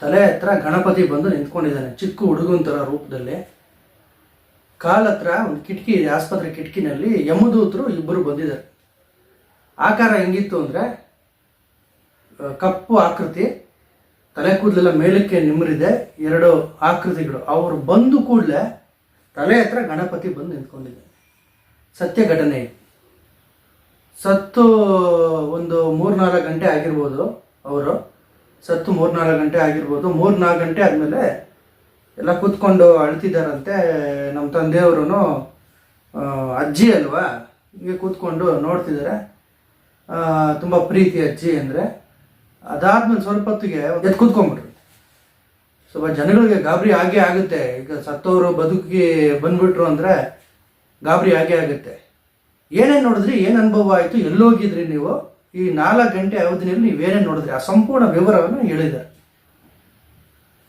ತಲೆ ಹತ್ರ ಗಣಪತಿ ಬಂದು ನಿಂತ್ಕೊಂಡಿದ್ದಾನೆ. ಚಿಕ್ಕ ಹುಡುಗನ ಥರ ರೂಪದಲ್ಲಿ. ಕಾಲ ಹತ್ರ ಒಂದು ಕಿಟಕಿ ಇದೆ, ಆಸ್ಪತ್ರೆ ಕಿಟಕಿನಲ್ಲಿ. ಯಮದೂತರು ಇಬ್ಬರು ಬಂದಿದ್ದಾರೆ. ಆಕಾರ ಹೆಂಗಿತ್ತು ಅಂದರೆ ಕಪ್ಪು ಆಕೃತಿ, ತಲೆ ಕೂದಲೆಲ್ಲ ಮೇಲಕ್ಕೆ ನಿಮ್ಮರಿದೆ ಎರಡು ಆಕೃತಿಗಳು. ಅವರು ಬಂದು ಕೂಡಲೇ ತಲೆ ಹತ್ರ ಗಣಪತಿ ಬಂದು ನಿಂತ್ಕೊಂಡಿದ್ದಾನೆ ಸತ್ಯ ಘಟನೆ ಸತ್ತು ಒಂದು ಮೂರ್ನಾಲ್ಕು ಗಂಟೆ ಆಗಿರ್ಬೋದು ಅವರು. ಸತ್ತು ಮೂರ್ನಾಲ್ಕು ಗಂಟೆ ಆಗಿರ್ಬೋದು. ಮೂರ್ನಾಲ್ಕು ಗಂಟೆ ಆದಮೇಲೆ ಎಲ್ಲ ಕೂತ್ಕೊಂಡು ಅಳ್ತಿದ್ದಾರಂತೆ ನಮ್ಮ ತಂದೆಯವರು ಅಜ್ಜಿ ಅಲ್ವಾ? ಹಿಂಗೆ ಕೂತ್ಕೊಂಡು ನೋಡ್ತಿದ್ದಾರೆ ತುಂಬ ಪ್ರೀತಿ ಅಜ್ಜಿ ಅಂದರೆ. ಅದಾದ್ಮೇಲೆ ಸ್ವಲ್ಪ ಹೊತ್ತಿಗೆ ಎದ್ದು ಕೂತ್ಕೊಂಡ್ಬಿಟ್ರು. ಸ್ವಲ್ಪ ಜನಗಳಿಗೆ ಗಾಬರಿ ಆಗೇ ಆಗುತ್ತೆ. ಈಗ ಸತ್ತವರು ಬದುಕಿ ಬಂದ್ಬಿಟ್ರು ಅಂದರೆ ಗಾಬರಿ ಆಗೇ ಆಗುತ್ತೆ. ಏನೇನು ನೋಡಿದ್ರಿ? ಏನು ಅನುಭವ ಆಯಿತು? ಎಲ್ಲೋಗಿದ್ರಿ ನೀವು? ಈ ನಾಲ್ಕು ಗಂಟೆ ಅವಧಿಯಲ್ಲಿ ನೀವೇನೇ ನೋಡಿದ್ರೆ? ಆ ಸಂಪೂರ್ಣ ವಿವರವನ್ನು ಹೇಳಿದ್ದಾರೆ.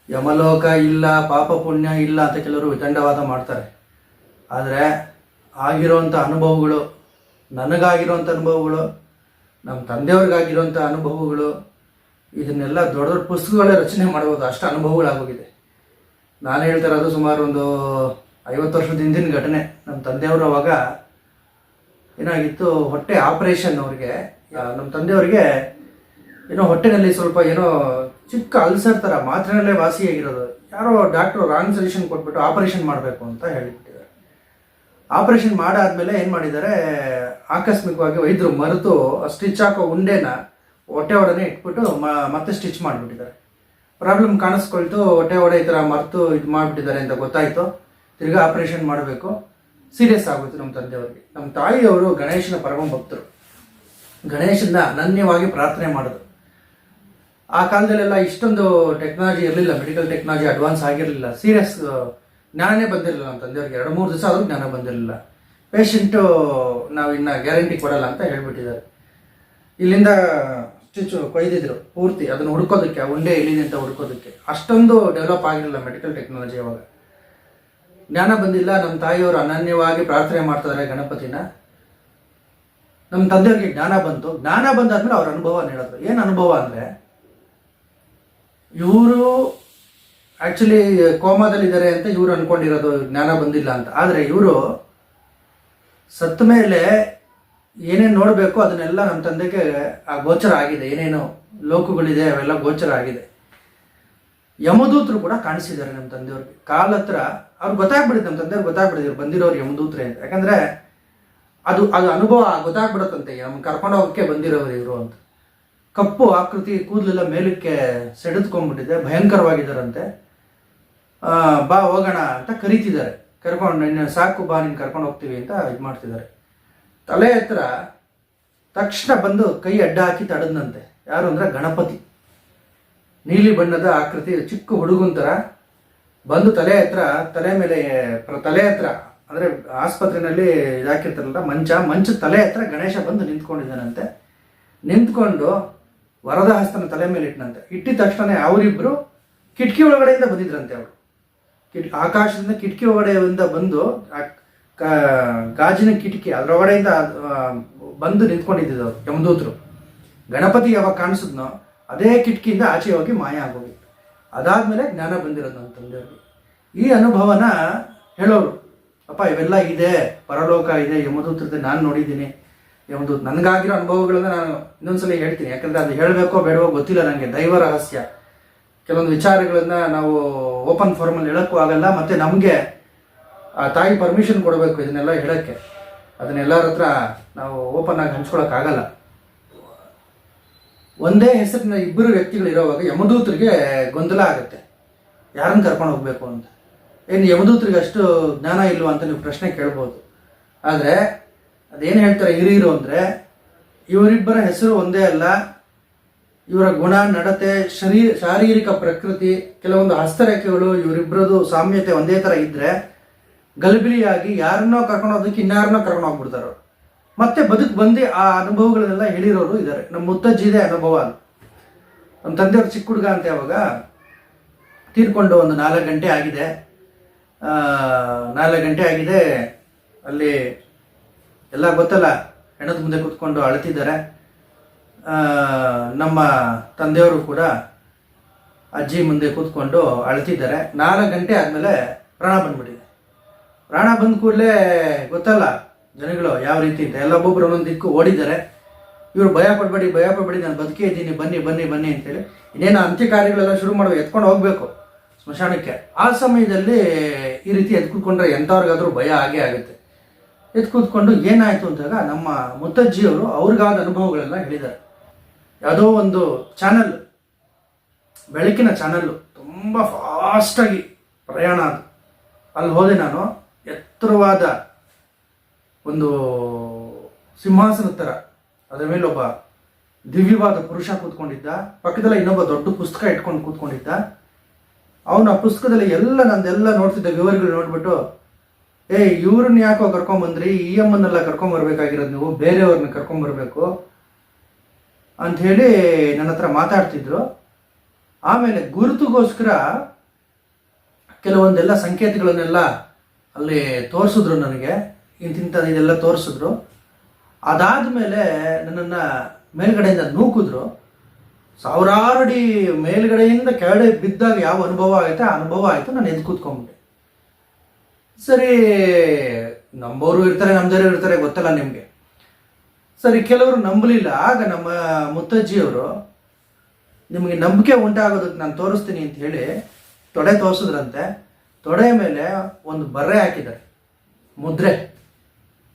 ಯಮಲೋಕ ಇಲ್ಲ, ಪಾಪ ಪುಣ್ಯ ಇಲ್ಲ ಅಂತ ಕೆಲವರು ವಿತಂಡವಾದ ಮಾಡ್ತಾರೆ. ಆದರೆ ಆಗಿರೋವಂಥ ಅನುಭವಗಳು ನನಗಾಗಿರೋವಂಥ ಅನುಭವಗಳು ನಮ್ಮ ತಂದೆಯವ್ರಿಗಾಗಿರುವಂಥ ಅನುಭವಗಳು, ಇದನ್ನೆಲ್ಲ ದೊಡ್ಡ ದೊಡ್ಡ ಪುಸ್ತಕಗಳೇ ರಚನೆ ಮಾಡ್ಬೋದು. ಅಷ್ಟು ಅನುಭವಗಳಾಗೋಗಿದೆ. ನಾನು ಹೇಳ್ತಾ ಇರೋದು ಸುಮಾರು ಒಂದು ಐವತ್ತು ವರ್ಷದ ಹಿಂದಿನ ಘಟನೆ. ನಮ್ಮ ತಂದೆಯವರು ಅವಾಗ ಏನಾಗಿತ್ತು, ಹೊಟ್ಟೆ ಆಪರೇಷನ್ ಅವ್ರಿಗೆ ನಮ್ಮ ತಂದೆಯವರಿಗೆ ಏನೋ ಹೊಟ್ಟೆನಲ್ಲಿ ಸ್ವಲ್ಪ ಏನೋ ಚಿಕ್ಕ ಅಲ್ಸರ್ ಥರ ಮಾತ್ರೆನಲ್ಲೇ ವಾಸಿಯಾಗಿರೋದು ಯಾರೋ ಡಾಕ್ಟ್ರು ರಾಂಗ್ ಸಜೆಷನ್ ಕೊಟ್ಬಿಟ್ಟು ಆಪರೇಷನ್ ಮಾಡಬೇಕು ಅಂತ ಹೇಳಿಬಿಟ್ಟಿದ್ದಾರೆ. ಆಪರೇಷನ್ ಮಾಡಾದ್ಮೇಲೆ ಏನು ಮಾಡಿದ್ದಾರೆ, ಆಕಸ್ಮಿಕವಾಗಿ ವೈದ್ಯರು ಮರೆತು ಸ್ಟಿಚ್ ಹಾಕೋ ಉಂಡೆನ ಹೊಟ್ಟೆ ಒಡನೆ ಇಟ್ಬಿಟ್ಟು ಮತ್ತೆ ಸ್ಟಿಚ್ ಮಾಡಿಬಿಟ್ಟಿದ್ದಾರೆ. ಪ್ರಾಬ್ಲಮ್ ಕಾಣಿಸ್ಕೊಳ್ತು, ಹೊಟ್ಟೆ ಒಡೆ ಈ ಥರ ಮರೆತು ಇದು ಮಾಡಿಬಿಟ್ಟಿದ್ದಾರೆ ಅಂತ ಗೊತ್ತಾಯಿತು. ತಿರ್ಗಾ ಆಪರೇಷನ್ ಮಾಡಬೇಕು. ಸೀರಿಯಸ್ ಆಗುತ್ತೆ ನಮ್ಮ ತಂದೆಯವರಿಗೆ. ನಮ್ಮ ತಾಯಿಯವರು ಗಣೇಶನ ಪರಮ ಭಕ್ತರು ಗಣೇಶನ ಅನನ್ಯವಾಗಿ ಪ್ರಾರ್ಥನೆ ಮಾಡೋದು. ಆ ಕಾಲದಲ್ಲೆಲ್ಲ ಇಷ್ಟೊಂದು ಟೆಕ್ನಾಲಜಿ ಇರಲಿಲ್ಲ ಮೆಡಿಕಲ್ ಟೆಕ್ನಾಲಜಿ ಅಡ್ವಾನ್ಸ್ ಆಗಿರಲಿಲ್ಲ. ಸೀರಿಯಸ್ ಜ್ಞಾನನೇ ಬಂದಿರಲಿಲ್ಲ ನಮ್ಮ ತಂದೆಯವ್ರಿಗೆ. ಎರಡು ಮೂರು ದಿವಸ ಆದರೂ ಜ್ಞಾನ ಬಂದಿರಲಿಲ್ಲ. ಪೇಷಂಟು ನಾವು ಇನ್ನು ಗ್ಯಾರಂಟಿ ಕೊಡಲ್ಲ ಅಂತ ಹೇಳ್ಬಿಟ್ಟಿದ್ದಾರೆ. ಇಲ್ಲಿಂದ ಸ್ಟಿಚ್ ಕೊಯ್ದಿದ್ರು, ಪೂರ್ತಿ. ಅದನ್ನು ಹುಡ್ಕೋದಕ್ಕೆ ಆ ಉಂಡೆ ಎಲ್ಲಿದೆ ಅಂತ ಹುಡ್ಕೋದಕ್ಕೆ. ಅಷ್ಟೊಂದು ಡೆವಲಪ್ ಆಗಿರಲಿಲ್ಲ ಮೆಡಿಕಲ್ ಟೆಕ್ನಾಲಜಿ ಅವಾಗ ಜ್ಞಾನ ಬಂದಿಲ್ಲ. ನಮ್ಮ ತಾಯಿಯವರು ಅನನ್ಯವಾಗಿ ಪ್ರಾರ್ಥನೆ ಮಾಡ್ತಿದ್ದಾರೆ ಗಣಪತಿನ. ನಮ್ಮ ತಂದೆಯವ್ರಿಗೆ ಜ್ಞಾನ ಬಂತು. ಜ್ಞಾನ ಬಂದಾದ್ಮೇಲೆ ಅವ್ರ ಅನುಭವ ಹೇಳಿದ್ರು ಏನು ಅನುಭವ ಅಂದರೆ, ಇವರು ಆ್ಯಕ್ಚುಲಿ ಕೋಮಾದಲ್ಲಿದ್ದಾರೆ ಅಂತ ಇವರು ಅನ್ಕೊಂಡಿರೋದು, ಜ್ಞಾನ ಬಂದಿಲ್ಲ ಅಂತ. ಆದರೆ ಇವರು ಸತ್ತ ಮೇಲೆ ಏನೇನು ನೋಡಬೇಕು ಅದನ್ನೆಲ್ಲ ನಮ್ಮ ತಂದೆಗೆ ಆ ಗೋಚರ ಆಗಿದೆ. ಏನೇನು ಲೋಕಗಳಿದೆ, ಅವೆಲ್ಲ ಗೋಚರ ಆಗಿದೆ. ಯಮದೂತರು ಕೂಡ ಕಾಣಿಸಿದ್ದಾರೆ ನಮ್ಮ ತಂದೆಯವ್ರಿಗೆ. ಕಾಲ ಹತ್ರ ಅವ್ರು ಗೊತ್ತಾಗ್ಬಿಡುತ್ತೆ ನಮ್ಮ ತಂದೆಯವ್ರು ಗೊತ್ತಾಗ್ಬಿಡಿದ್ರು ಬಂದಿರೋರು ಯಮದೂತ್ರೆ ಅಂತ. ಯಾಕಂದ್ರೆ ಅದು ಅದು ಅನುಭವ ಗೊತ್ತಾಗ್ಬಿಡತ್ತಂತೆ. ನಮ್ಗೆ ಕರ್ಕೊಂಡು ಹೋಗಕ್ಕೆ ಬಂದಿರೋರು ಇವರು ಅಂತ. ಕಪ್ಪು ಆಕೃತಿ ಕೂದಲೆಲ್ಲ ಮೇಲಕ್ಕೆ ಸೆಳೆದ್ಕೊಂಡ್ಬಿಟ್ಟಿದೆ ಭಯಂಕರವಾಗಿದ್ದಾರಂತೆ. ಬಾ ಹೋಗೋಣ ಅಂತ ಕರಿತಿದ್ದಾರೆ. ಕರ್ಕೊಂಡು ನಿನ್ನ ಸಾಕು ಬಾ ನಿನ್ನ ಕರ್ಕೊಂಡು ಹೋಗ್ತೀವಿ ಅಂತ ಇದು ಮಾಡ್ತಿದ್ದಾರೆ. ತಲೆ ಹತ್ರ ತಕ್ಷಣ ಬಂದು ಕೈ ಅಡ್ಡ ಹಾಕಿ ತಡದಂತೆ ಯಾರು ಅಂದ್ರೆ ಗಣಪತಿ. ನೀಲಿ ಬಣ್ಣದ ಆಕೃತಿ, ಚಿಕ್ಕ ಹುಡುಗನ ಥರ ಬಂದು ತಲೆ ಹತ್ರ ತಲೆ ಮೇಲೆ ತಲೆ ಹತ್ರ ಅಂದರೆ ಆಸ್ಪತ್ರೆಯಲ್ಲಿ ಇದಾಕಿರ್ತಾರಲ್ಲ ಮಂಚ ಮಂಚ ತಲೆ ಹತ್ರ ಗಣೇಶ ಬಂದು ನಿಂತ್ಕೊಂಡಿದ್ದಾನಂತೆ. ನಿಂತ್ಕೊಂಡು ವರದ ಹಸ್ತನ ತಲೆ ಮೇಲೆ ಇಟ್ಟನಂತೆ ಇಟ್ಟಿದ ತಕ್ಷಣ ಅವರಿಬ್ಬರು ಕಿಟಕಿ ಒಳಗಡೆಯಿಂದ ಬಂದಿದ್ರಂತೆ ಅವರು. ಕಿಟ್, ಆಕಾಶದಿಂದ ಕಿಟಕಿ ಒಳಗಡೆಯಿಂದ ಬಂದು ಗಾಜಿನ ಕಿಟಕಿ ಅದರೊಳಗಡೆಯಿಂದ ಬಂದು ನಿಂತ್ಕೊಂಡಿದ್ದು ಅವರು, ಯಮದೂತರು. ಗಣಪತಿ ಯಾವಾಗ ಕಾಣಿಸಿದ್ನೋ ಅದೇ ಕಿಟಕಿಯಿಂದ ಆಚೆ ಹೋಗಿ ಮಾಯ ಆಗೋಗಿತ್ತು. ಅದಾದಮೇಲೆ ಜ್ಞಾನ ಬಂದಿರೋದು ನನ್ನ ತಂದೆಯವ್ರಿಗೆ. ಈ ಅನುಭವನ ಹೇಳೋರು. ಅಪ್ಪ, ಇವೆಲ್ಲ ಇದೆ, ಪರಲೋಕ ಇದೆ ಯಮದೂತ್ರತೆ ನಾನು ನೋಡಿದ್ದೀನಿ. ಒಂದು ನನಗಾಗಿರೋ ಅನುಭವಗಳನ್ನ ನಾನು ಇನ್ನೊಂದ್ಸಲ ಹೇಳ್ತೀನಿ. ಯಾಕಂದ್ರೆ ಅದು ಹೇಳಬೇಕೋ ಬೇಡವೋ ಗೊತ್ತಿಲ್ಲ ನನಗೆ ದೈವ ರಹಸ್ಯ. ಕೆಲವೊಂದು ವಿಚಾರಗಳನ್ನ ನಾವು ಓಪನ್ ಫಾರ್ಮಲ್ಲಿ ಹೇಳಕ್ಕೂ ಆಗಲ್ಲ, ಮತ್ತೆ ನಮಗೆ ಆ ತಾಯಿ ಪರ್ಮಿಷನ್ ಕೊಡಬೇಕು ಇದನ್ನೆಲ್ಲ ಹೇಳಕ್ಕೆ. ಅದನ್ನೆಲ್ಲರ ಹತ್ರ ನಾವು ಓಪನ್ ಆಗಿ ಹಂಚ್ಕೊಳಕ್ಕಾಗಲ್ಲ ಒಂದೇ ಹೆಸರಿನ ಇಬ್ಬರು ವ್ಯಕ್ತಿಗಳು ಇರೋವಾಗ ಯಮದೂತರಿಗೆ ಗೊಂದಲ ಆಗುತ್ತೆ. ಯಾರನ್ನು ಕರ್ಕೊಂಡು ಹೋಗ್ಬೇಕು ಅಂತ. ಏನು ಯಮದೂತರಿಗೆ ಅಷ್ಟು ಜ್ಞಾನ ಇಲ್ವಾ ಅಂತ ನೀವು ಪ್ರಶ್ನೆ ಕೇಳ್ಬೋದು. ಆದರೆ ಅದೇನು ಹೇಳ್ತಾರೆ ಹಿರಿಯರು ಅಂದರೆ, ಇವರಿಬ್ಬರ ಹೆಸರು ಒಂದೇ ಅಲ್ಲ, ಇವರ ಗುಣ, ನಡತೆ ಶರೀರ ಶಾರೀರಿಕ ಪ್ರಕೃತಿ, ಕೆಲವೊಂದು ಹಸ್ತರೇಖೆಗಳು ಇವರಿಬ್ಬರದು ಸಾಮ್ಯತೆ ಒಂದೇ ಥರ ಇದ್ದರೆ ಗಲಿಬಿಲಿಯಾಗಿ ಯಾರನ್ನೋ ಕರ್ಕೊಂಡು ಹೋದಕ್ಕೆ ಇನ್ಯಾರನ್ನೋ ಕರ್ಕೊಂಡು ಹೋಗ್ಬಿಡ್ತಾರೆ ಮತ್ತೆ ಬದುಕು ಬಂದು ಆ ಅನುಭವಗಳನ್ನೆಲ್ಲ ಹೇಳಿರೋರು ಇದ್ದಾರೆ ನಮ್ಮ ಮುತ್ತಜ್ಜಿದೆ ಅನುಭವ ಅದು. ನಮ್ಮ ತಂದೆಯವ್ರು ಚಿಕ್ಕ ಹುಡುಗ ಅಂತ ಯಾವಾಗ ತೀರ್ಕೊಂಡು ಒಂದು ನಾಲ್ಕು ಗಂಟೆ ಆಗಿದೆ. ನಾಲ್ಕು ಗಂಟೆ ಆಗಿದೆ. ಅಲ್ಲಿ ಎಲ್ಲ ಗೊತ್ತಲ್ಲ, ಹೆಣದ ಮುಂದೆ ಕೂತ್ಕೊಂಡು ಅಳ್ತಿದ್ದಾರೆ. ನಮ್ಮ ತಂದೆಯವರು ಕೂಡ ಅಜ್ಜಿ ಮುಂದೆ ಕೂತ್ಕೊಂಡು ಅಳ್ತಿದ್ದಾರೆ. ನಾಲ್ಕು ಗಂಟೆ ಆದಮೇಲೆ ಪ್ರಾಣ ಬಂದ್ಬಿಟ್ಟಿದೆ. ಪ್ರಾಣ ಬಂದ ಕೂಡಲೇ ಗೊತ್ತಲ್ಲ ಜನಗಳು ಯಾವ ರೀತಿ ಅಂತ. ಎಲ್ಲ ಒಬ್ಬೊಬ್ರು ಒಂದೊಂದು ದಿಕ್ಕು ಓಡಿದ್ದಾರೆ. ಇವರು ಭಯ ಪಡಬೇಡಿ ಭಯ ಪಡಬೇಡಿ, ನಾನು ಬದುಕೇ ಇದ್ದೀನಿ, ಬನ್ನಿ ಬನ್ನಿ ಬನ್ನಿ ಅಂತೇಳಿ ಇನ್ನೇನು ಅಂತ್ಯ ಕಾರ್ಯಗಳೆಲ್ಲ ಶುರು ಮಾಡಬೇಕು ಎತ್ಕೊಂಡು ಹೋಗ್ಬೇಕು. ಸ್ಮಶಾನಕ್ಕೆ. ಆ ಸಮಯದಲ್ಲಿ ಈ ರೀತಿ ಎದ್ದು ಕೂತ್ಕೊಂಡ್ರೆ ಎಂಥವ್ರಿಗಾದ್ರೂ ಭಯ ಆಗೇ ಆಗುತ್ತೆ. ಎದ್ದು ಕೂತ್ಕೊಂಡು ಏನಾಯಿತು ಅಂದಾಗ ನಮ್ಮ ಮುತ್ತಜ್ಜಿಯವರು ಅವ್ರಿಗಾದ ಅನುಭವಗಳೆಲ್ಲ ಹೇಳಿದ್ದಾರೆ. ಯಾವುದೋ ಒಂದು ಚಾನಲ್, ಬೆಳಕಿನ ಚಾನಲ್ಲು ತುಂಬ ಫಾಸ್ಟಾಗಿ ಪ್ರಯಾಣ ಅದು. ಅಲ್ಲಿ ಹೋದೆ ನಾನು, ಎತ್ತರವಾದ ಒಂದು ಸಿಂಹಾಸನದ ಥರ ಅದರ ಮೇಲೆ ಒಬ್ಬ ದಿವ್ಯವಾದ ಪುರುಷ ಕೂತ್ಕೊಂಡಿದ್ದ, ಪಕ್ಕದಲ್ಲಿ ಇನ್ನೊಬ್ಬ ದೊಡ್ಡ ಪುಸ್ತಕ ಇಟ್ಕೊಂಡು ಕೂತ್ಕೊಂಡಿದ್ದ. ಅವನು ಆ ಪುಸ್ತಕದಲ್ಲಿ ಎಲ್ಲ ನಂದೆಲ್ಲ ನೋಡ್ತಿದ್ದ ವಿವರಗಳು ನೋಡ್ಬಿಟ್ಟು ಏ ಇವ್ರನ್ನ ಯಾಕೋ ಕರ್ಕೊಂಬಂದ್ರಿ? ಈ ಅಮ್ಮನ್ನೆಲ್ಲ ಕರ್ಕೊಂಬರ್ಬೇಕಾಗಿರೋದು ನೀವು? ಬೇರೆಯವ್ರನ್ನ ಕರ್ಕೊಂಬರ್ಬೇಕು? ಅಂತ ಹೇಳಿ ನನ್ನ ಹತ್ರ ಮಾತಾಡ್ತಿದ್ರು. ಆಮೇಲೆ ಗುರುತುಗೋಸ್ಕರ ಕೆಲವೊಂದೆಲ್ಲ ಸಂಕೇತಗಳನ್ನೆಲ್ಲ ಅಲ್ಲಿ ತೋರಿಸಿದ್ರು ನನಗೆ. ಇಂತಿಂಥದ್ದು ಇದೆಲ್ಲ ತೋರಿಸಿದ್ರು. ಅದಾದಮೇಲೆ ನನ್ನನ್ನು ಮೇಲ್ಗಡೆಯಿಂದ ನೂಕಿದ್ರು. ಸಾವಿರಾರು ಅಡಿ ಮೇಲ್ಗಡೆಯಿಂದ ಕೆಳಗಡೆ ಬಿದ್ದಾಗ ಯಾವ ಅನುಭವ ಆಗುತ್ತೆ ಆ ಅನುಭವ ಆಯಿತು, ನಾನು ಎದ್ದು ಕೂತ್ಕೊಂಡ್ಬಿಟ್ಟೆ ಸರಿ, ನಂಬೋರು ಇರ್ತಾರೆ ನಮ್ದವರು ಇರ್ತಾರೆ, ಗೊತ್ತಲ್ಲ ನಿಮಗೆ. ಸರಿ, ಕೆಲವರು ನಂಬಲಿಲ್ಲ. ಆಗ ನಮ್ಮ ಮುತ್ತಜ್ಜಿಯವರು, ನಿಮಗೆ ನಂಬಿಕೆ ಉಂಟಾಗೋದಕ್ಕೆ ನಾನು ತೋರಿಸ್ತೀನಿ ಅಂತ ಹೇಳಿ ತೊಡೆ ತೋರಿಸಿದ್ರಂತೆ. ತೊಡೆ ಮೇಲೆ ಒಂದು ಬರ್ರೆ ಹಾಕಿದ್ದಾರೆ. ಮುದ್ರೆ.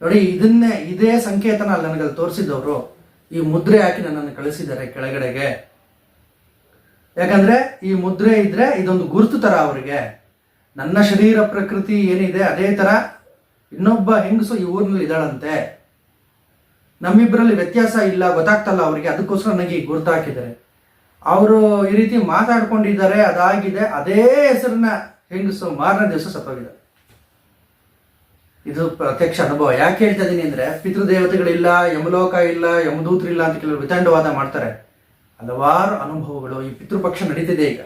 ನೋಡಿ, ಇದನ್ನೇ, ಇದೇ ಸಂಕೇತನ ಅಲ್ಲಿ ನನಗಲ್ಲಿ ತೋರಿಸಿದವರು ಈ ಮುದ್ರೆ ಹಾಕಿ ನನ್ನನ್ನು ಕಳಿಸಿದ್ದಾರೆ ಕೆಳಗಡೆಗೆ. ಯಾಕಂದ್ರೆ ಈ ಮುದ್ರೆ ಇದ್ರೆ ಇದೊಂದು ಗುರುತು ತರ ಅವರಿಗೆ. ನನ್ನ ಶರೀರ ಪ್ರಕೃತಿ ಏನಿದೆ ಅದೇ ತರ ಇನ್ನೊಬ್ಬ ಹೆಂಗಸು ಈ ಊರಿನಲ್ಲಿ ಇದ್ದಾಳಂತೆ. ನಮ್ಮಿಬ್ಬರಲ್ಲಿ ವ್ಯತ್ಯಾಸ ಇಲ್ಲ, ಗೊತ್ತಾಗ್ತಲ್ಲ ಅವರಿಗೆ. ಅದಕ್ಕೋಸ್ಕರ ನನಗೆ ಈ ಗುರುತು ಹಾಕಿದ್ದಾರೆ. ಅವರು ಈ ರೀತಿ ಮಾತಾಡ್ಕೊಂಡಿದ್ದಾರೆ, ಅದಾಗಿದೆ. ಅದೇ ಹೆಸರನ್ನ ಹೆಂಗಸು ಮಾರನೇ ದಿವಸ ಸತ್ತೋಗಿದೆ. ಇದು ಪ್ರತ್ಯಕ್ಷ ಅನುಭವ. ಯಾಕೆ ಹೇಳ್ತಾ ಇದ್ದೀನಿ ಅಂದ್ರೆ, ಪಿತೃದೇವತೆಗಳಿಲ್ಲ, ಯಮಲೋಕ ಇಲ್ಲ ಯಮದೂತರಿಲ್ಲ ಅಂತ ಕೆಲವರು ವಿತಂಡವಾದ ಮಾಡ್ತಾರೆ. ಹಲವಾರು ಅನುಭವಗಳು ಈ ಪಿತೃಪಕ್ಷ ನಡೀತಿದೆ ಈಗ.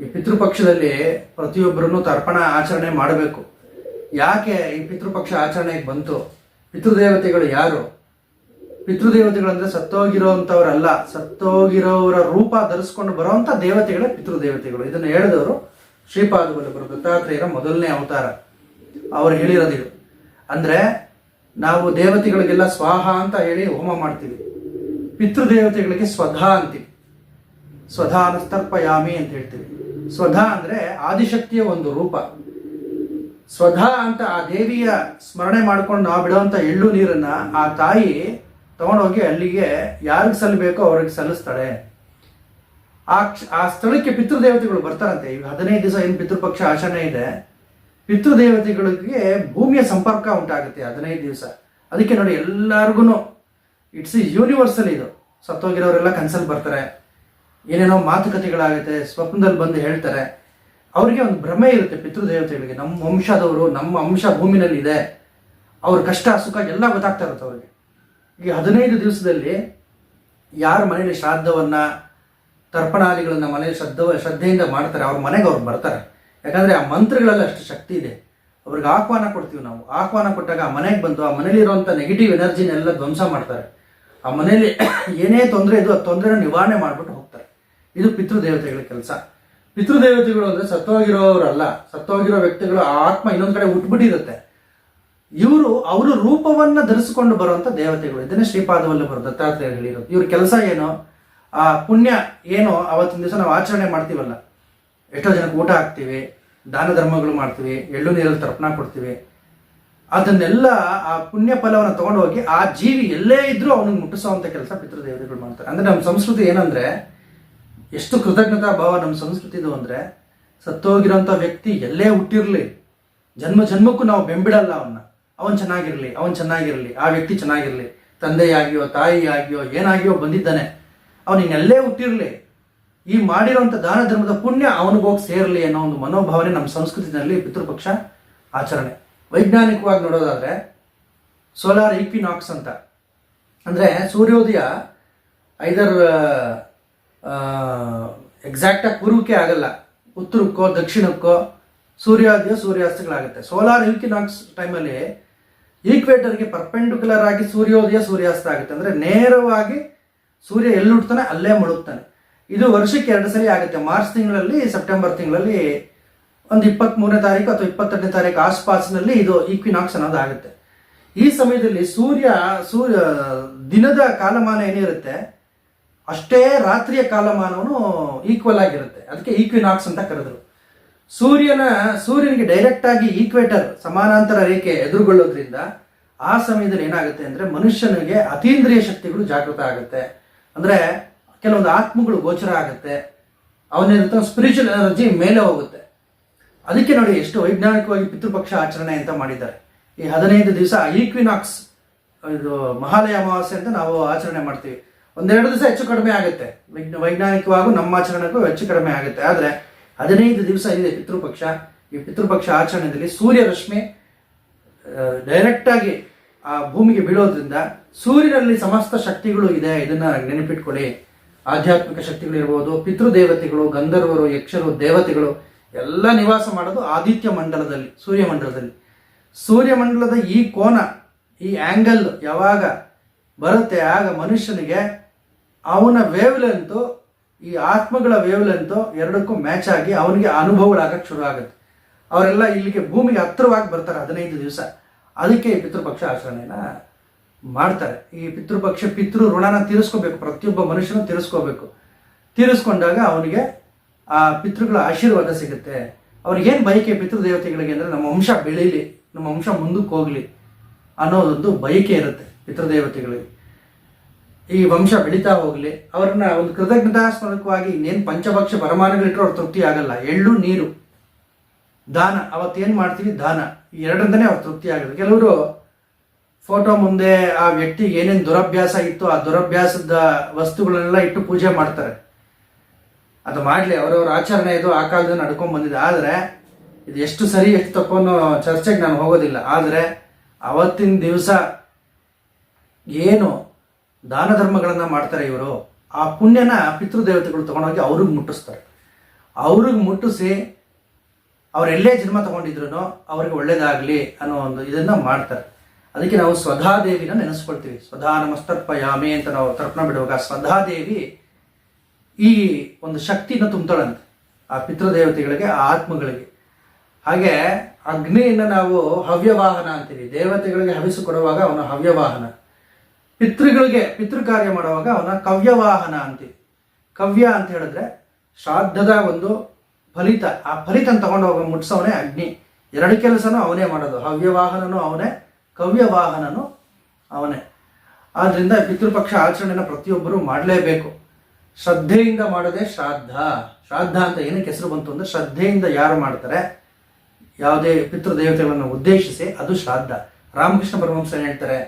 ಈ ಪಿತೃಪಕ್ಷದಲ್ಲಿ ಪ್ರತಿಯೊಬ್ಬರನ್ನು ತರ್ಪಣ ಆಚರಣೆ ಮಾಡಬೇಕು. ಯಾಕೆ ಈ ಪಿತೃಪಕ್ಷ ಆಚರಣೆಗೆ ಬಂತು? ಪಿತೃದೇವತೆಗಳು ಯಾರು? ಪಿತೃದೇವತೆಗಳಂದ್ರೆ ಸತ್ತೋಗಿರೋಂಥವ್ರಲ್ಲ ಸತ್ತೋಗಿರೋರ ರೂಪ ಧರಿಸ್ಕೊಂಡು ಬರೋವಂಥ ದೇವತೆಗಳೇ ಪಿತೃದೇವತೆಗಳು. ಇದನ್ನು ಹೇಳಿದವರು ಶ್ರೀಪಾದ ಬಲ್ಲಭರು ದತ್ತಾತ್ರೇಯರ ಮೊದಲನೇ ಅವತಾರ. ಅವ್ರು ಹೇಳಿರೋದಿಲ್ಲ ಅಂದ್ರೆ ನಾವು ದೇವತೆಗಳಿಗೆಲ್ಲ ಸ್ವಾಹ ಅಂತ ಹೇಳಿ ಹೋಮ ಮಾಡ್ತೀವಿ. ಪಿತೃದೇವತೆಗಳಿಗೆ ಸ್ವಧಾ ಅಂತೀವಿ. ಸ್ವಧಾನಸ್ತರ್ಪಯಾಮಿ ಅಂತ ಹೇಳ್ತೀವಿ. ಸ್ವಧಾ ಅಂದ್ರೆ ಆದಿಶಕ್ತಿಯ ಒಂದು ರೂಪ. ಸ್ವಧಾ ಅಂತ ಆ ದೇವಿಯ ಸ್ಮರಣೆ ಮಾಡ್ಕೊಂಡು ನಾವು ಬಿಡುವಂಥ ಎಳ್ಳು ನೀರನ್ನ ಆ ತಾಯಿ ತಗೊಂಡೋಗಿ ಅಲ್ಲಿಗೆ ಯಾರಿಗೆ ಸಲ್ಲಬೇಕೋ ಅವ್ರಿಗೆ ಸಲ್ಲಿಸ್ತಾಳೆ. ಆ ಆ ಸ್ಥಳಕ್ಕೆ ಪಿತೃದೇವತೆಗಳು ಬರ್ತಾರಂತೆ. ಈಗ ಹದಿನೈದು ದಿವಸ ಏನು ಪಿತೃಪಕ್ಷ ಆಚರಣೆ ಇದೆ. ಪಿತೃದೇವತೆಗಳಿಗೆ ಭೂಮಿಯ ಸಂಪರ್ಕ ಉಂಟಾಗುತ್ತೆ ಹದಿನೈದು ದಿವಸ. ಅದಕ್ಕೆ ನೋಡಿ ಎಲ್ಲರಿಗೂ ಇಟ್ಸ್ ಯೂನಿವರ್ಸಲ್ ಇದು. ಸತ್ತೋಗಿರೋರೆಲ್ಲ ಕನ್ಸಲ್ಲಿ ಬರ್ತಾರೆ. ಏನೇನೋ ಮಾತುಕತೆಗಳಾಗುತ್ತೆ, ಸ್ವಪ್ನದಲ್ಲಿ ಬಂದು ಹೇಳ್ತಾರೆ. ಅವರಿಗೆ ಒಂದು ಭ್ರಮೆ ಇರುತ್ತೆ, ಪಿತೃದೇವತೆಗಳಿಗೆ. ನಮ್ಮ ವಂಶದವರು, ನಮ್ಮ ಅಂಶ ಭೂಮಿನಲ್ಲಿ ಇದೆ ಅವ್ರ ಕಷ್ಟ, ಸುಖ ಎಲ್ಲ ಗೊತ್ತಾಗ್ತಾ ಇರುತ್ತೆ ಅವ್ರಿಗೆ. ಈ ಹದಿನೈದು ದಿವಸದಲ್ಲಿ ಯಾರ ಮನೆಯಲ್ಲಿ ಶ್ರಾದ್ದವನ್ನ, ತರ್ಪಣಾದಿಗಳನ್ನ ಮನೆಯಲ್ಲಿ ಶ್ರದ್ಧ ಶ್ರದ್ಧೆಯಿಂದ ಮಾಡ್ತಾರೆ, ಅವ್ರ ಮನೆಗೆ ಅವ್ರು ಬರ್ತಾರೆ. ಯಾಕಂದ್ರೆ ಆ ಮಂತ್ರಗಳಲ್ಲಿ ಅಷ್ಟು ಶಕ್ತಿ ಇದೆ. ಅವ್ರಿಗೆ ಆಹ್ವಾನ ಕೊಡ್ತೀವಿ ನಾವು. ಆಹ್ವಾನ ಕೊಟ್ಟಾಗ ಆ ಮನೆಗೆ ಬಂದು, ಆ ಮನೇಲಿ ಇರುವಂಥ ನೆಗೆಟಿವ್ ಎನರ್ಜಿನೆಲ್ಲ ಧ್ವಂಸ ಮಾಡ್ತಾರೆ. ಆ ಮನೆಯಲ್ಲಿ ಏನೇ ತೊಂದರೆ ಇದು ಆ ತೊಂದರೆನ ನಿವಾರಣೆ ಮಾಡಿಬಿಟ್ಟು ಹೋಗ್ತಾರೆ. ಇದು ಪಿತೃದೇವತೆಗಳ ಕೆಲಸ. ಪಿತೃದೇವತೆಗಳು ಅಂದ್ರೆ ಸತ್ತೋಗಿರೋರಲ್ಲ ಸತ್ತೋಗಿರೋ ವ್ಯಕ್ತಿಗಳು ಆತ್ಮ ಇನ್ನೊಂದು ಕಡೆ ಹುಟ್ಬಿಟ್ಟಿರುತ್ತೆ. ಇವರು ಅವರು ರೂಪವನ್ನು ಧರಿಸಿಕೊಂಡು ಬರುವಂತ ದೇವತೆಗಳು. ಇದನ್ನೇ ಶ್ರೀಪಾದವಲ್ಲಭರು ದತ್ತಾತ್ರೇಯರು ಹೇಳಿರೋದು ಇವ್ರ ಕೆಲಸ ಏನು? ಆ ಪುಣ್ಯ ಏನು? ಅವತ್ತಿನ ದಿವಸ ನಾವು ಆಚರಣೆ ಮಾಡ್ತೀವಲ್ಲ. ಎಷ್ಟೋ ಜನಕ್ಕೆ ಊಟ ಹಾಕ್ತೀವಿ, ದಾನ ಧರ್ಮಗಳು ಮಾಡ್ತೀವಿ, ಎಳ್ಳು ನೀರಲ್ಲಿ ತರ್ಪಣ ಕೊಡ್ತೀವಿ. ಅದನ್ನೆಲ್ಲ ಆ ಪುಣ್ಯ ಫಲವನ್ನು ತಗೊಂಡು ಹೋಗಿ ಆ ಜೀವಿ ಎಲ್ಲೇ ಇದ್ರೂ ಅವನಿಗೆ ಮುಟ್ಟಿಸುವಂತ ಕೆಲಸ ಪಿತೃದೇವತೆಗಳು ಮಾಡ್ತಾರೆ. ಅಂದ್ರೆ ನಮ್ಮ ಸಂಸ್ಕೃತಿ ಏನಂದ್ರೆ, ಎಷ್ಟು ಕೃತಜ್ಞತಾ ಭಾವ ನಮ್ಮ ಸಂಸ್ಕೃತಿದು ಅಂದ್ರೆ, ಸತ್ತೋಗಿರೋಂಥ ವ್ಯಕ್ತಿ ಎಲ್ಲೇ ಹುಟ್ಟಿರಲಿ, ಜನ್ಮ ಜನ್ಮಕ್ಕೂ ನಾವು ಬೆಂಬಿಡಲ್ಲ ಅವನ್ನ ಅವನ್ ಚೆನ್ನಾಗಿರ್ಲಿ ಅವನ್ ಚೆನ್ನಾಗಿರ್ಲಿ, ಆ ವ್ಯಕ್ತಿ ಚೆನ್ನಾಗಿರ್ಲಿ, ತಂದೆಯಾಗಿಯೋ, ತಾಯಿಯಾಗಿಯೋ, ಏನಾಗಿಯೋ ಬಂದಿದ್ದಾನೆ, ಅವನು ಇನ್ನೆಲ್ಲೇ ಹುಟ್ಟಿರ್ಲಿ, ಈ ಮಾಡಿರುವಂಥ ದಾನ ಧರ್ಮದ ಪುಣ್ಯ ಅವನಿಗೋಗಿ ಸೇರಲಿ ಅನ್ನೋ ಒಂದು ಮನೋಭಾವನೆ ನಮ್ಮ ಸಂಸ್ಕೃತಿನಲ್ಲಿ ಪಿತೃಪಕ್ಷ ಆಚರಣೆ. ವೈಜ್ಞಾನಿಕವಾಗಿ ನೋಡೋದಾದರೆ ಸೋಲಾರ್ ಈಕ್ವಿನಾಕ್ಸ್ ಅಂತ. ಅಂದ್ರೆ ಸೂರ್ಯೋದಯ ಐದರ್ ಎಕ್ಸಾಕ್ಟಾಗಿ ಪೂರ್ವಕ್ಕೆ ಆಗಲ್ಲ. ಉತ್ತರಕ್ಕೋ, ದಕ್ಷಿಣಕ್ಕೋ ಸೂರ್ಯೋದಯ ಸೂರ್ಯಾಸ್ತಗಳಾಗುತ್ತೆ. ಸೋಲಾರ್ ಈಕ್ವಿನಾಕ್ಸ್ ಟೈಮಲ್ಲಿ ಈಕ್ವೇಟರ್ಗೆ ಪರ್ಪೆಂಡಿಕ್ಯುಲರ್ ಆಗಿ ಸೂರ್ಯೋದಯ ಸೂರ್ಯಾಸ್ತ ಆಗುತ್ತೆ. ಅಂದ್ರೆ ನೇರವಾಗಿ ಸೂರ್ಯ ಎಲ್ಲಿ ಹುಡ್ತಾನೆ ಅಲ್ಲೇ ಮುಳುಗ್ತಾನೆ. ಇದು ವರ್ಷಕ್ಕೆ ಎರಡು ಸಲ ಆಗುತ್ತೆ. ಮಾರ್ಚ್ ತಿಂಗಳಲ್ಲಿ, ಸೆಪ್ಟೆಂಬರ್ ತಿಂಗಳಲ್ಲಿ ಒಂದು ಇಪ್ಪತ್ತ್ಮೂರನೇ ತಾರೀಕು ಅಥವಾ ಇಪ್ಪತ್ತೆರಡನೇ ತಾರೀಕು ಆಸ್ಪಾಸ್ನಲ್ಲಿ ಇದು ಈಕ್ವಿನಾಕ್ಸ್ ಅನ್ನೋದಾಗುತ್ತೆ ಈ ಸಮಯದಲ್ಲಿ ಸೂರ್ಯ ಸೂರ್ಯ, ದಿನದ ಕಾಲಮಾನ ಏನಿರುತ್ತೆ? ಅಷ್ಟೇ ರಾತ್ರಿಯ ಕಾಲಮಾನವನು ಈಕ್ವಲ್ ಆಗಿರುತ್ತೆ. ಅದಕ್ಕೆ ಈಕ್ವಿನಾಕ್ಸ್ ಅಂತ ಕರೆದ್ರು. ಸೂರ್ಯನ, ಸೂರ್ಯನಿಗೆ ಡೈರೆಕ್ಟ್ ಆಗಿ ಈಕ್ವೇಟರ್ ಸಮಾನಾಂತರ ರೇಖೆ ಎದುರುಗೊಳ್ಳೋದ್ರಿಂದ ಆ ಸಮಯದಲ್ಲಿ ಏನಾಗುತ್ತೆ ಅಂದ್ರೆ ಮನುಷ್ಯನಿಗೆ ಅತೀಂದ್ರಿಯ ಶಕ್ತಿಗಳು ಜಾಗೃತ ಆಗುತ್ತೆ. ಅಂದ್ರೆ ಕೆಲವೊಂದು ಆತ್ಮಗಳು ಗೋಚರ ಆಗುತ್ತೆ. ಅವನಿರುತ್ತೆ ಸ್ಪಿರಿಚುವಲ್ ಎನರ್ಜಿ ಮೇಲೆ ಹೋಗುತ್ತೆ. ಅದಕ್ಕೆ ನೋಡಿ ಎಷ್ಟು ವೈಜ್ಞಾನಿಕವಾಗಿ ಪಿತೃಪಕ್ಷ ಆಚರಣೆ ಅಂತ ಮಾಡಿದ್ದಾರೆ. ಈ ಹದಿನೈದು ದಿವಸ ಈಕ್ವಿನಾಕ್ಸ್, ಇದು ಮಹಾಲಯ ಅಮಾವಾಸ್ಯೆ ಅಂತ ನಾವು ಆಚರಣೆ ಮಾಡ್ತೀವಿ. ಒಂದೆರಡು ದಿವಸ ಹೆಚ್ಚು ಕಡಿಮೆ ಆಗುತ್ತೆ. ವೈಜ್ಞ- ವೈಜ್ಞಾನಿಕವಾಗೂ ನಮ್ಮ ಆಚರಣೆಗೂ ಹೆಚ್ಚು ಕಡಿಮೆ ಆಗುತ್ತೆ. ಆದರೆ ಹದಿನೈದು ದಿವಸ ಇದೆ ಪಿತೃಪಕ್ಷ. ಈ ಪಿತೃಪಕ್ಷ ಆಚರಣೆಯಲ್ಲಿ ಸೂರ್ಯ ರಶ್ಮಿ ಡೈರೆಕ್ಟ್ ಆಗಿ ಆ ಭೂಮಿಗೆ ಬೀಳೋದ್ರಿಂದ ಸೂರ್ಯನಲ್ಲಿ ಸಮಸ್ತ ಶಕ್ತಿಗಳು ಇದೆ. ಇದನ್ನ ನೆನಪಿಟ್ಕೊಳ್ಳಿ. ಆಧ್ಯಾತ್ಮಿಕ ಶಕ್ತಿಗಳು ಇರ್ಬೋದು, ಪಿತೃದೇವತೆಗಳು, ಗಂಧರ್ವರು, ಯಕ್ಷರು, ದೇವತೆಗಳು ಎಲ್ಲ ನಿವಾಸ ಮಾಡೋದು ಆದಿತ್ಯ ಮಂಡಲದಲ್ಲಿ, ಸೂರ್ಯ ಮಂಡಲದಲ್ಲಿ. ಸೂರ್ಯ ಮಂಡಲದ ಈ ಕೋನ, ಈ ಆಂಗಲ್ ಯಾವಾಗ ಬರುತ್ತೆ, ಆಗ ಮನುಷ್ಯನಿಗೆ ಅವನ ವೇವ್ಲೆಂತು ಈ ಆತ್ಮಗಳ ವೇವ್ಲೆಂತು ಎರಡಕ್ಕೂ ಮ್ಯಾಚ್ ಆಗಿ ಅವನಿಗೆ ಅನುಭವಗಳಾಗಕ್ಕೆ ಶುರು ಆಗುತ್ತೆ. ಅವರೆಲ್ಲ ಇಲ್ಲಿಗೆ ಭೂಮಿಗೆ ಹತ್ತಿರವಾಗಿ ಬರ್ತಾರೆ ಹದಿನೈದು ದಿವಸ. ಅದಕ್ಕೆ ಈ ಪಿತೃಪಕ್ಷ ಆಚರಣೆನ ಮಾಡ್ತಾರೆ. ಈ ಪಿತೃಪಕ್ಷ ಪಿತೃ ಋಣನ ತೀರಿಸ್ಕೋಬೇಕು, ಪ್ರತಿಯೊಬ್ಬ ಮನುಷ್ಯನೂ ತೀರಿಸ್ಕೋಬೇಕು. ತೀರಿಸ್ಕೊಂಡಾಗ ಅವನಿಗೆ ಆ ಪಿತೃಗಳ ಆಶೀರ್ವಾದ ಸಿಗುತ್ತೆ. ಅವ್ರಿಗೇನು ಬಯಕೆ ಪಿತೃದೇವತೆಗಳಿಗೆ ಅಂದರೆ ನಮ್ಮ ವಂಶ ಬೆಳೀಲಿ, ನಮ್ಮ ವಂಶ ಮುಂದಕ್ಕೆ ಹೋಗಲಿ ಅನ್ನೋದೊಂದು ಬಯಕೆ ಇರುತ್ತೆ ಪಿತೃದೇವತೆಗಳಿಗೆ. ಈ ವಂಶ ಬೆಳೀತಾ ಹೋಗಲಿ, ಅವ್ರನ್ನ ಒಂದು ಕೃತಜ್ಞತಾ ಕೃತಜ್ಞತಾಸ್ಮರಕವಾಗಿ ಇನ್ನೇನು ಪಂಚಭಕ್ಷ ಬರಮಾನಗಳಿಟ್ಟರು ಅವ್ರು ತೃಪ್ತಿ ಆಗಲ್ಲ. ಎಳ್ಳು, ನೀರು, ದಾನ. ಅವತ್ತೇನು ಮಾಡ್ತೀವಿ? ದಾನ. ಈ ಎರಡರಿಂದನೇ ಅವ್ರು ತೃಪ್ತಿ ಆಗಲ್ಲ. ಕೆಲವರು ಫೋಟೋ ಮುಂದೆ ಆ ವ್ಯಕ್ತಿಗೆ ಏನೇನು ದುರಭ್ಯಾಸ ಇತ್ತು ಆ ದುರಭ್ಯಾಸದ ವಸ್ತುಗಳನ್ನೆಲ್ಲ ಇಟ್ಟು ಪೂಜೆ ಮಾಡ್ತಾರೆ. ಅದು ಮಾಡಲಿ, ಅವರವ್ರ ಆಚರಣೆ ಇದು, ಆ ಕಾಲದ ನಡ್ಕೊಂಡ್ ಬಂದಿದೆ. ಆದರೆ, ಇದು ಎಷ್ಟು ಸರಿ, ಎಷ್ಟು ತಪ್ಪು ಅನ್ನೋ ಚರ್ಚೆಗೆ ನಾನು ಹೋಗೋದಿಲ್ಲ. ಆದರೆ, ಅವತ್ತಿನ ದಿವಸ ಏನು ದಾನ ಧರ್ಮಗಳನ್ನು ಮಾಡ್ತಾರೆ ಇವರು, ಆ ಪುಣ್ಯನ ಪಿತೃದೇವತೆಗಳು ತಗೊಂಡೋಗಿ ಅವ್ರಿಗೆ ಮುಟ್ಟಿಸ್ತಾರೆ. ಅವ್ರಿಗೆ ಮುಟ್ಟಿಸಿ ಅವರೆಲ್ಲೇ ಜನ್ಮ ತಗೊಂಡಿದ್ರು ಅವ್ರಿಗೆ ಒಳ್ಳೇದಾಗಲಿ ಅನ್ನೋ ಒಂದು ಇದನ್ನ ಮಾಡ್ತಾರೆ. ಅದಕ್ಕೆ ನಾವು ಸ್ವಧಾದೇವಿನ ನೆನೆಸ್ಕೊಳ್ತೀವಿ. ಸ್ವಧಾ ನಮಸ್ತರ್ಪಯಾಮಿ ಅಂತ ನಾವು ತರ್ಪಣ ಬಿಡುವಾಗ ಸ್ವಧಾದೇವಿ ಈ ಒಂದು ಶಕ್ತಿನ ತುಂಬ್ತಾಳಂತೆ ಆ ಪಿತೃದೇವತೆಗಳಿಗೆ, ಆ ಆತ್ಮಗಳಿಗೆ. ಹಾಗೆ ಅಗ್ನಿಯನ್ನು ನಾವು ಹವ್ಯವಾಹನ ಅಂತೀವಿ ದೇವತೆಗಳಿಗೆ ಹವಿಸು ಕೊಡುವಾಗ ಅವನ ಹವ್ಯವಾಹನ. ಪಿತೃಗಳಿಗೆ ಪಿತೃ ಕಾರ್ಯ ಮಾಡುವಾಗ ಅವನ ಕವ್ಯವಾಹನ ಅಂತೀವಿ ಕವ್ಯ ಅಂತ ಹೇಳಿದ್ರೆ ಶ್ರಾದ್ದದ ಒಂದು ಫಲಿತ. ಆ ಫಲಿತ ತಗೊಂಡು ಹೋಗ ಮುಟ್ಸವನೇ ಅಗ್ನಿ. ಎರಡು ಕೆಲಸನೂ ಅವನೇ ಮಾಡೋದು. ಹವ್ಯವಾಹನನು ಅವನೇ, ಕವ್ಯವಾಹನನು ಅವನೇ. ಆದ್ದರಿಂದ ಪಿತೃಪಕ್ಷ ಆಚರಣೆನ ಪ್ರತಿಯೊಬ್ಬರು ಮಾಡಲೇಬೇಕು. ಶ್ರದ್ಧೆಯಿಂದ ಮಾಡೋದೇ ಶ್ರಾದ್ದ. ಶ್ರಾದ್ದ ಅಂತ ಏನಕ್ಕೆ ಹೆಸರು ಬಂತು ಅಂದ್ರೆ ಶ್ರದ್ಧೆಯಿಂದ ಯಾರು ಮಾಡ್ತಾರೆ? ಯಾವುದೇ ಪಿತೃದೇವತೆಗಳನ್ನು ಉದ್ದೇಶಿಸಿ ಅದು ಶ್ರಾದ್ದ. ರಾಮಕೃಷ್ಣ ಪರಮಹಂಸ ಹೇಳ್ತಾರೆ,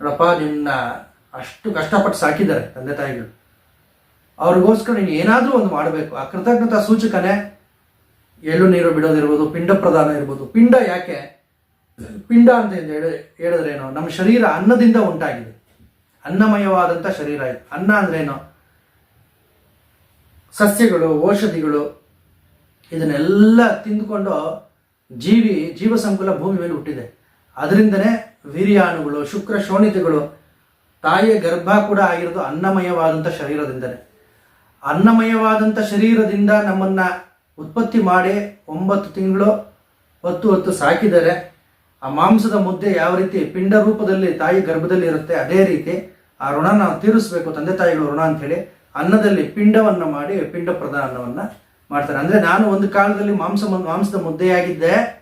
ನೋಡಪ್ಪ, ನಿನ್ನ ಅಷ್ಟು ಕಷ್ಟಪಟ್ಟು ಸಾಕಿದ್ದಾರೆ ತಂದೆ ತಾಯಿಗಳು. ಅವ್ರಿಗೋಸ್ಕರ ನೀನು ಏನಾದರೂ ಒಂದು ಮಾಡಬೇಕು. ಆ ಕೃತಜ್ಞತಾ ಸೂಚಕನೇ ಎಳ್ಳು ನೀರು ಬಿಡೋದಿರ್ಬೋದು, ಪಿಂಡ ಪ್ರದಾನ ಇರ್ಬೋದು. ಪಿಂಡ ಯಾಕೆ? ಪಿಂಡ ಅಂತ ಹೇಳಿ ಹೇಳಿದ್ರೇನು, ನಮ್ಮ ಶರೀರ ಅನ್ನದಿಂದ ಉಂಟಾಗಿದೆ. ಅನ್ನಮಯವಾದಂಥ ಶರೀರ ಇದು. ಅನ್ನ ಅಂದ್ರೇನು? ಸಸ್ಯಗಳು, ಔಷಧಿಗಳು, ಇದನ್ನೆಲ್ಲ ತಿಂದುಕೊಂಡು ಜೀವಿ ಜೀವ ಸಂಕುಲ ಭೂಮಿ ಮೇಲೆ ಹುಟ್ಟಿದೆ. ಅದರಿಂದನೇ ವೀರ್ಯಾಣುಗಳು, ಶುಕ್ರ ಶೋಣಿತಗಳು, ತಾಯಿಯ ಗರ್ಭ ಕೂಡ ಆಗಿರೋದು ಅನ್ನಮಯವಾದಂಥ ಶರೀರದಿಂದಲೇ ಅನ್ನಮಯವಾದಂಥ ಶರೀರದಿಂದ ನಮ್ಮನ್ನ ಉತ್ಪತ್ತಿ ಮಾಡಿ ಒಂಬತ್ತು ತಿಂಗಳು ಹೊತ್ತು ಹೊತ್ತು ಸಾಕಿದರೆ ಆ ಮಾಂಸದ ಮುದ್ದೆ ಯಾವ ರೀತಿ ಪಿಂಡ ರೂಪದಲ್ಲಿ ತಾಯಿ ಗರ್ಭದಲ್ಲಿ ಇರುತ್ತೆ, ಅದೇ ರೀತಿ ಆ ಋಣ ನಾವು ತೀರಿಸ್ಬೇಕು, ತಂದೆ ತಾಯಿಗಳು ಋಣ ಅಂತೇಳಿ ಅನ್ನದಲ್ಲಿ ಪಿಂಡವನ್ನು ಮಾಡಿ, ಪಿಂಡ ಪ್ರದಾನವನ್ನ ಮಾಡ್ತಾರೆ. ಅಂದ್ರೆ ನಾನು ಒಂದು ಕಾಲದಲ್ಲಿ ಮಾಂಸ ಮಾಂಸದ ಮುದ್ದೆಯಾಗಿದ್ದೆ.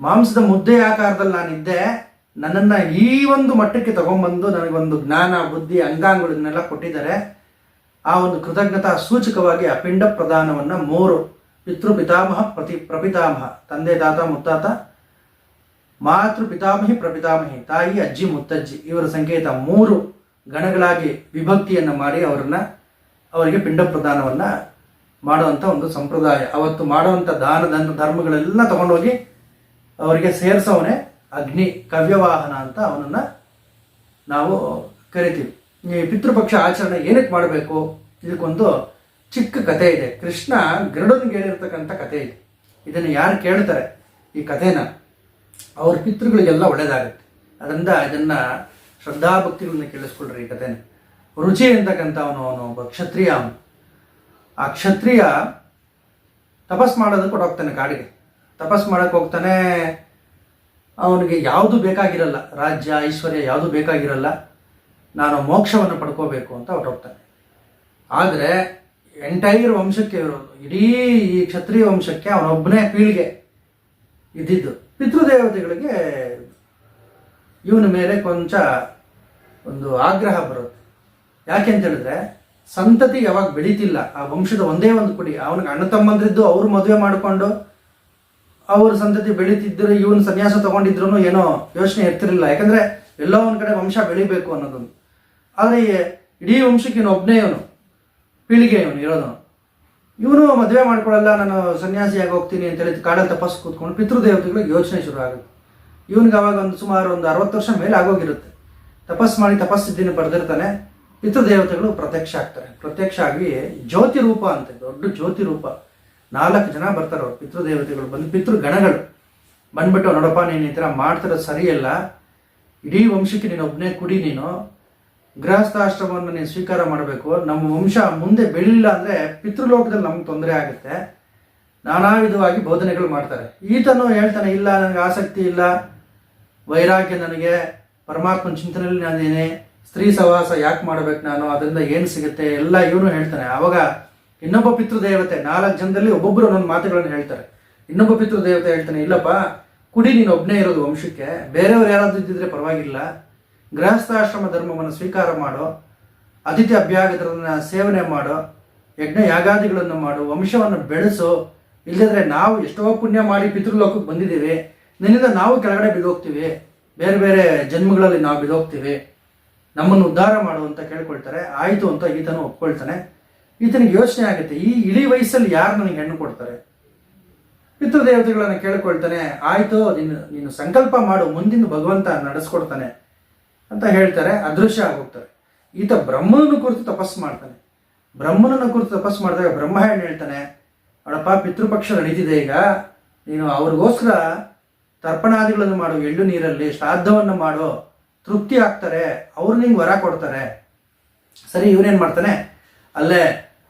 ಮಾಂಸದ ಮುದ್ದೆ ಆಕಾರದಲ್ಲಿ ನಾನಿದ್ದೆ. ನನ್ನನ್ನ ಈ ಒಂದು ಮಟ್ಟಕ್ಕೆ ತಗೊಂಡ್ಬಂದು ನನಗೊಂದು ಜ್ಞಾನ, ಬುದ್ಧಿ ಅಂಗಾಂಗಗಳನ್ನೆಲ್ಲ ಕೊಟ್ಟಿದ್ದಾರೆ. ಆ ಒಂದು ಕೃತಜ್ಞತಾ ಸೂಚಕವಾಗಿ ಆ ಪಿಂಡ ಪ್ರದಾನವನ್ನ ಮೂರು ಪಿತೃ ಪಿತಾಮಹ ಪ್ರತಿ ಪ್ರಪಿತಾಮಹ, ತಂದೆ, ತಾತ, ಮುತ್ತಾತ, ಮಾತೃ ಪಿತಾಮಹಿ ಪ್ರಪಿತಾಮಹಿ, ತಾಯಿ, ಅಜ್ಜಿ, ಮುತ್ತಜ್ಜಿ, ಇವರ ಸಂಕೇತ ಮೂರು. ಗಣಗಳಾಗಿ ವಿಭಕ್ತಿಯನ್ನು ಮಾಡಿ ಅವರನ್ನ, ಅವರಿಗೆ ಪಿಂಡ ಪ್ರದಾನವನ್ನ ಮಾಡುವಂಥ ಒಂದು ಸಂಪ್ರದಾಯ. ಅವತ್ತು ಮಾಡುವಂಥ ದಾನ, ಧನ, ಧರ್ಮಗಳೆಲ್ಲ ತಗೊಂಡೋಗಿ ಅವರಿಗೆ ಸೇರಿಸೋವನೇ ಅಗ್ನಿ, ಕವ್ಯವಾಹನ ಅಂತ ಅವನನ್ನ ನಾವು ಕರಿತೀವಿ. ಈ ಪಿತೃಪಕ್ಷ ಆಚರಣೆ ಏನಕ್ಕೆ ಮಾಡಬೇಕು? ಇದಕ್ಕೊಂದು ಚಿಕ್ಕ ಕಥೆ ಇದೆ. ಕೃಷ್ಣ ಗರುಡನಿಗೆ ಹೇಳಿರ್ತಕ್ಕಂಥ ಕಥೆ ಇದೆ. ಇದನ್ನು ಯಾರು ಕೇಳ್ತಾರೆ? ಈ ಕಥೆನ ಅವ್ರ ಪಿತೃಗಳಿಗೆಲ್ಲ ಒಳ್ಳೇದಾಗುತ್ತೆ. ಅದರಿಂದ ಇದನ್ನ ಶ್ರದ್ಧಾಭಕ್ತಿಗಳನ್ನ ಕೇಳಿಸ್ಕೊಳ್ರಿ ಈ ಕಥೆನ. ರುಚಿ ಅಂತಕ್ಕಂಥವನು ಅವನು? ಒಬ್ಬ ಕ್ಷತ್ರಿಯ ಅವನು. ಆ ಕ್ಷತ್ರಿಯ ತಪಸ್ ಮಾಡೋದಕ್ಕೆ ಹೋಗ್ತಾನೆ ಕಾಡಿಗೆ. ತಪಸ್ ಮಾಡಕ್ಕೆ ಹೋಗ್ತಾನೆ, ಅವನಿಗೆ ಯಾವುದು ಬೇಕಾಗಿರಲ್ಲ, ರಾಜ್ಯ, ಐಶ್ವರ್ಯ ಯಾವುದು ಬೇಕಾಗಿರಲ್ಲ, ನಾನು ಮೋಕ್ಷವನ್ನು ಪಡ್ಕೋಬೇಕು ಅಂತ ಹೊರಟೋಗ್ತಾನೆ ಆದರೆ, ಎಂಟೈರ್ ವಂಶಕ್ಕೆ ಇಡೀ ಈ ಕ್ಷತ್ರಿಯ ವಂಶಕ್ಕೆ ಅವನೊಬ್ಬನೇ ಪೀಳಿಗೆ ಇದ್ದಿದ್ದು. ಪಿತೃದೇವತೆಗಳಿಗೆ ಇವನ ಮೇಲೆ ಕೊಂಚ ಒಂದು ಆಗ್ರಹ ಬರುತ್ತೆ. ಯಾಕೆ ಅಂತ ಹೇಳಿದ್ರೆ, ಸಂತತಿ ಯಾವಾಗ ಬೆಳೀತಿಲ್ಲ, ಆ ವಂಶದ ಒಂದೇ ಒಂದು ಕುಡಿ, ಅವನಿಗೆ ಅಣ್ಣ ತಮ್ಮಂದ್ರಿದ್ದು ಅವ್ರು ಮದುವೆ ಮಾಡಿಕೊಂಡು ಅವ್ರ ಸಂತತಿ ಬೆಳೀತಿದ್ರು, ಇವನು ಸನ್ಯಾಸ ತಗೊಂಡಿದ್ರು ಏನೋ ಯೋಚನೆ ಇರ್ತಿರ್ಲಿಲ್ಲ. ಯಾಕಂದ್ರೆ ಎಲ್ಲೋ ಒಂದು ಕಡೆ ವಂಶ ಬೆಳಿಬೇಕು ಅನ್ನೋದೊಂದು. ಆದರೆ ಇಡೀ ವಂಶಕ್ಕೆ ಒಬ್ಬನೇ ಇವನು, ಪೀಳಿಗೆ ಇವನು ಇರೋದು ಇವನು ಮದುವೆ ಮಾಡ್ಕೊಳ್ಳಲ್ಲ ನಾನು ಸನ್ಯಾಸಿಯಾಗಿ ಹೋಗ್ತೀನಿ ಅಂತ ಹೇಳಿ ಕಾಡಲ್ಲಿ ತಪಸ್ಸು ಕೂತ್ಕೊಂಡು ಪಿತೃದೇವತೆಗಳಿಗೆ ಯೋಚನೆ ಶುರು ಆಗುತ್ತೆ. ಇವನಿಗೆ ಅವಾಗ ಒಂದು ಸುಮಾರು ಒಂದು ಅರವತ್ತು ವರ್ಷ ಮೇಲೆ ಆಗೋಗಿರುತ್ತೆ. ತಪಸ್ ಮಾಡಿ ತಪಸ್ಸಿದ್ದೀನಿ ಪಡೆದಿರ್ತಾನೆ ಪಿತೃದೇವತೆಗಳು ಪ್ರತ್ಯಕ್ಷ ಆಗ್ತಾರೆ. ಪ್ರತ್ಯಕ್ಷ ಆಗಿ ಜ್ಯೋತಿ ರೂಪ ಅಂತ, ದೊಡ್ಡ ಜ್ಯೋತಿ ರೂಪ ನಾಲ್ಕು ಜನ ಬರ್ತಾರೆ ಅವ್ರು, ಪಿತೃದೇವತೆಗಳು. ಬಂದು ಪಿತೃಗಣಗಳು. ಬಂದ್ಬಿಟ್ಟು ನೋಡಪ್ಪ, ನೀನು ಈ ಥರ ಮಾಡ್ತಿರೋದು ಸರಿಯಲ್ಲ. ಇಡೀ ವಂಶಕ್ಕೆ ನೀನು ಒಬ್ಬನೇ ಕುಡಿ ನೀನು. ಗೃಹಸ್ಥಾಶ್ರಮವನ್ನು ನೀನು ಸ್ವೀಕಾರ ಮಾಡಬೇಕು. ನಮ್ಮ ವಂಶ ಮುಂದೆ ಬೆಳಿಲಿಲ್ಲ ಅಂದರೆ ಪಿತೃಲೋಕದಲ್ಲಿ ನಮ್ಗೆ ತೊಂದರೆ ಆಗುತ್ತೆ. ನಾನಾ ವಿಧವಾಗಿ ಬೋಧನೆಗಳು ಮಾಡ್ತಾರೆ. ಈತನು ಹೇಳ್ತಾನೆ, ಇಲ್ಲ, ನನಗೆ ಆಸಕ್ತಿ ಇಲ್ಲ. ವೈರಾಗ್ಯ ನನಗೆ ಪರಮಾತ್ಮನ ಚಿಂತನೆಯಲ್ಲಿ ನಾನೇನೆ, ಸ್ತ್ರೀ ಸಹವಾಸ ಯಾಕೆ ಮಾಡ್ಬೇಕು ನಾನು, ಅದರಿಂದ ಏನು ಸಿಗುತ್ತೆ, ಎಲ್ಲ ಇವನು ಹೇಳ್ತಾನೆ. ಆವಾಗ ಇನ್ನೊಬ್ಬ ಪಿತೃದೇವತೆ, ನಾಲ್ಕು ಜನದಲ್ಲಿ ಒಬ್ಬೊಬ್ಬರು ನನ್ನ ಮಾತುಗಳನ್ನು ಹೇಳ್ತಾರೆ. ಇನ್ನೊಬ್ಬ ಪಿತೃದೇವತೆ ಹೇಳ್ತಾನೆ, ಇಲ್ಲಪ್ಪ, ಕುಡಿ, ನೀನು ಒಬ್ಬನೇ ಇರೋದು ವಂಶಕ್ಕೆ, ಬೇರೆಯವ್ರು ಯಾರಾದರೂ ಇದ್ದಿದ್ರೆ ಪರವಾಗಿಲ್ಲ. ಗೃಹಸ್ಥಾಶ್ರಮ ಧರ್ಮವನ್ನು ಸ್ವೀಕಾರ ಮಾಡೋ ಅತಿಥಿ ಅಭ್ಯಾಗತರನ್ನ ಸೇವನೆ ಮಾಡೋ, ಯಜ್ಞ ಯಾಗಾದಿಗಳನ್ನು ಮಾಡು, ವಂಶವನ್ನು ಬೆಳೆಸು ಇಲ್ಲದ್ರೆ ನಾವು ಎಷ್ಟೋ ಪುಣ್ಯ ಮಾಡಿ ಪಿತೃಲೋಕಕ್ಕೆ ಬಂದಿದ್ದೀವಿ. ನಿನ್ನಿಂದ ನಾವು ಕೆಳಗಡೆ ಬಿದ್ದೋಗ್ತೀವಿ. ಬೇರೆ ಬೇರೆ ಜನ್ಮಗಳಲ್ಲಿ ನಾವು ಬಿದ್ದೋಗ್ತೀವಿ. ನಮ್ಮನ್ನು ಉದ್ಧಾರ ಮಾಡು ಅಂತ ಕೇಳ್ಕೊಳ್ತಾರೆ. ಆಯಿತು ಅಂತ ಈತನು ಒಪ್ಕೊಳ್ತಾನೆ. ಈತನಿಗೆ ಯೋಚನೆ ಆಗುತ್ತೆ, ಈ ಇಳಿ ವಯಸ್ಸಲ್ಲಿ ಯಾರು ನನಗೆ ಹೆಣ್ಣು ಕೊಡ್ತಾರೆ? ಪಿತೃದೇವತೆಗಳನ್ನು ಕೇಳ್ಕೊಳ್ತಾನೆ, ಆಯಿತು ನೀನು ನೀನು ಸಂಕಲ್ಪ ಮಾಡು, ಮುಂದಿನ ಭಗವಂತ ನಡೆಸ್ಕೊಡ್ತಾನೆ ಅಂತ ಹೇಳ್ತಾರೆ. ಅದೃಶ್ಯ ಆಗೋಗ್ತಾರೆ. ಈತ ಬ್ರಹ್ಮನನ್ನು ಕುರಿತು ತಪಸ್ಸು ಮಾಡ್ತಾನೆ. ಬ್ರಹ್ಮನನ್ನು ಕುರಿತು ತಪಸ್ಸು ಮಾಡಿದಾಗ ಬ್ರಹ್ಮ ಹೇಳ್ತಾನೆ ಅಡಪ್ಪ ಪಿತೃಪಕ್ಷ ನಡೀತಿದೆ ಈಗ. ನೀನು ಅವ್ರಿಗೋಸ್ಕರ ತರ್ಪಣಾದಿಗಳನ್ನು ಮಾಡು ಎಳ್ಳು ನೀರಲ್ಲಿ ಶ್ರಾದ್ದವನ್ನು ಮಾಡು ತೃಪ್ತಿ ಆಗ್ತಾರೆ ಅವ್ರು ನಿಂಗೆ ವರ ಕೊಡ್ತಾರೆ. ಸರಿ, ಇವನೇನು ಮಾಡ್ತಾನೆ? ಅಲ್ಲೇ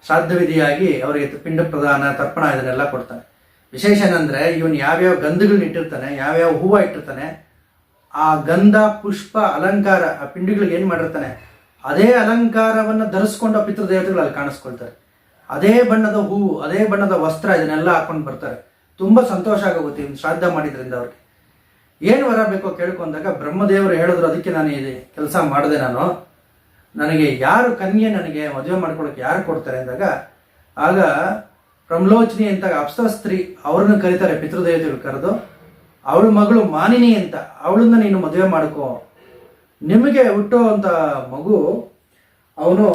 ಶ್ರಾದ್ದ ವಿಧಿಯಾಗಿ ಅವರಿಗೆ ಪಿಂಡ ಪ್ರದಾನ ತರ್ಪಣ ಇದನ್ನೆಲ್ಲ ಕೊಡ್ತಾನೆ. ವಿಶೇಷ ಏನಂದರೆ, ಇವನು ಯಾವ್ಯಾವ ಗಂಧಗಳನ್ನ ಇಟ್ಟಿರ್ತಾನೆ, ಯಾವ್ಯಾವ ಹೂವು ಇಟ್ಟಿರ್ತಾನೆ, ಆ ಗಂಧ, ಪುಷ್ಪ, ಅಲಂಕಾರ, ಆ ಪಿಂಡಿಗಳಿಗೆ ಏನು ಮಾಡಿರ್ತಾನೆ, ಅದೇ ಅಲಂಕಾರವನ್ನು ಧರಿಸ್ಕೊಂಡು ಆ ಪಿತೃದೇವತೆಗಳು ಅಲ್ಲಿ ಕಾಣಿಸ್ಕೊಳ್ತಾರೆ. ಅದೇ ಬಣ್ಣದ ಹೂವು, ಅದೇ ಬಣ್ಣದ ವಸ್ತ್ರ ಇದನ್ನೆಲ್ಲ ಹಾಕೊಂಡು ಬರ್ತಾರೆ. ತುಂಬಾ ಸಂತೋಷ ಆಗೋಗುತ್ತೆ ಇವ್ನು ಶ್ರಾದ್ದ ಮಾಡಿದ್ರಿಂದ ಅವ್ರಿಗೆ. ಏನು ವರ ಬೇಕೋ ಕೇಳ್ಕೊಂಡಾಗ ಬ್ರಹ್ಮದೇವರು ಹೇಳಿದ್ರು, ಅದಕ್ಕೆ ನಾನು ಇದೆ ಕೆಲಸ ಮಾಡಿದೆ ನಾನು. ನನಗೆ ಯಾರು ಕನ್ಯೆ ನನಗೆ ಮದುವೆ ಮಾಡ್ಕೊಳಕ್ಕೆ ಯಾರು ಕೊಡ್ತಾರೆ? ಅಂದಾಗ, ಆಗ ಪ್ರಮ್ಲೋಚನಿ ಅಂತ ಅಪ್ಸರ ಸ್ತ್ರೀ ಅವ್ರನ್ನ ಕರೀತಾರೆ, ಪಿತೃದೇವತೆಗಳು ಕರೆದು, ಅವಳ ಮಗಳು ಮಾನಿನಿ ಅಂತ, ಅವಳನ್ನ ನೀನು ಮದುವೆ ಮಾಡ್ಕೋ. ನಿಮಗೆ ಹುಟ್ಟುವಂತ ಮಗು, ಅವನು